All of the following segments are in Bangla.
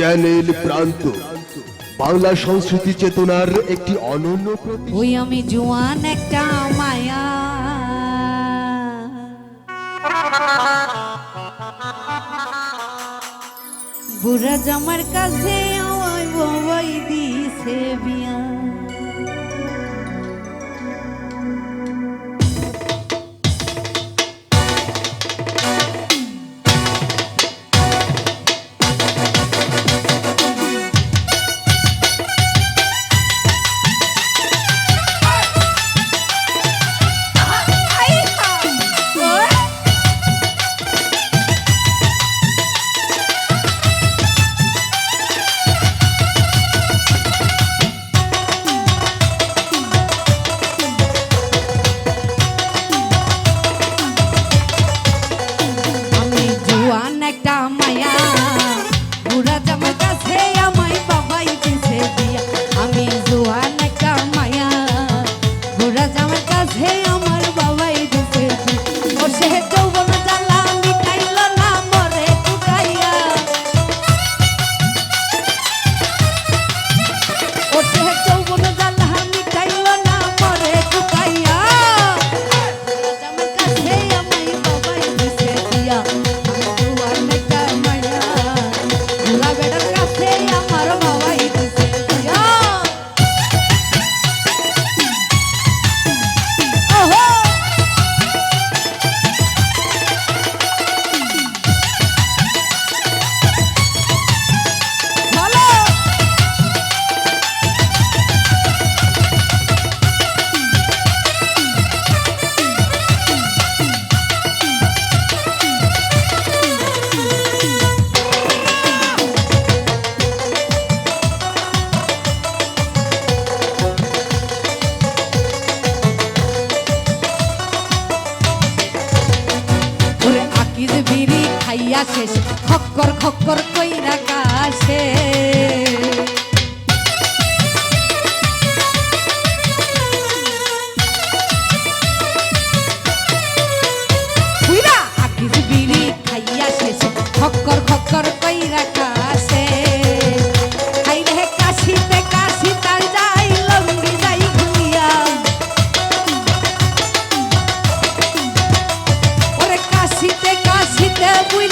চ্যানেল প্রান্ত। বাংলা সংস্কৃতি চেতনার একটি অনন্য ওই আমি জোয়ান, একটা মায়া। বুড়া জামার কাছে ওই বই দিছে বিয়া। তাবিজ বিড়ি খাইয়া শেষ খক্কর খক্কর কইরা কাছে cuidar.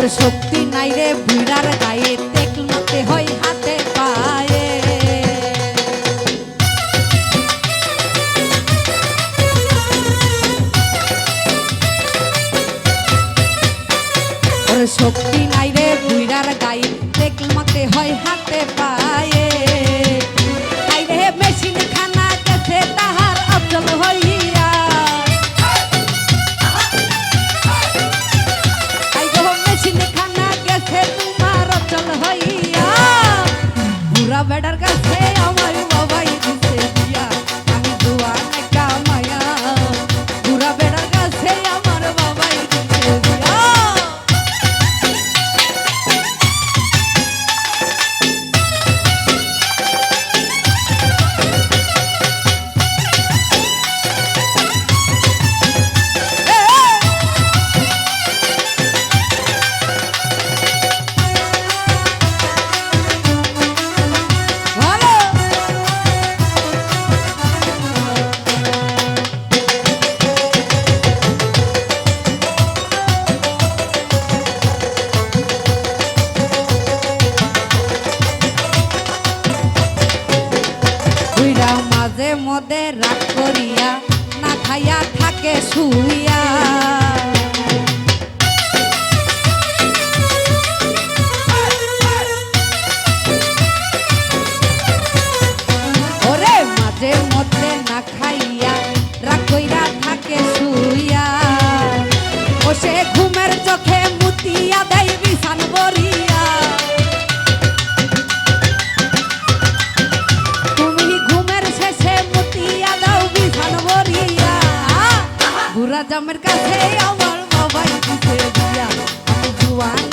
তোর শক্তি নাই রে বুড়ার গায়ে তেকল মতে হয় হাতে পায়ে। তোর শক্তি নাই রে বুড়ার গায়ে তেকল মতে হয় হাতে রাগ করিয়া, না খাইয়া থাকে শুইয়া। ওরে মাঝে মধ্যে না খাইয়া, রাগ থাকে শুইয়া। ও সে ঘুমের চোখে মুতিয়া সাজামের কাছে আমার মোবাইল দিতে দিয়া? জুয়ান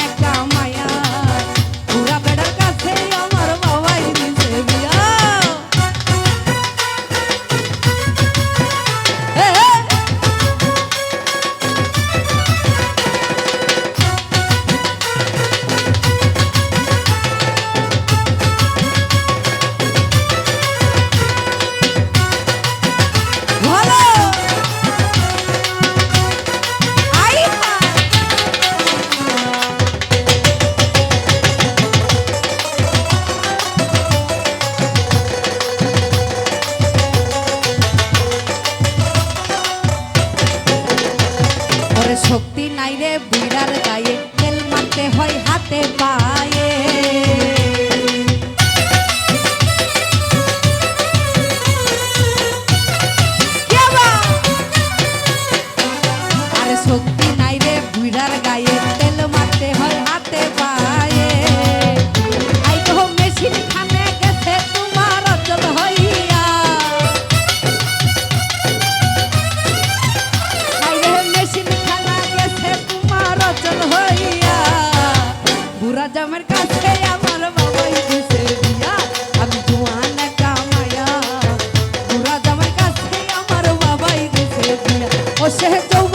শক্তি নাইরে বুড়ার গায়ে। খেল মারতে হয় হাতে পায়ে। Se retou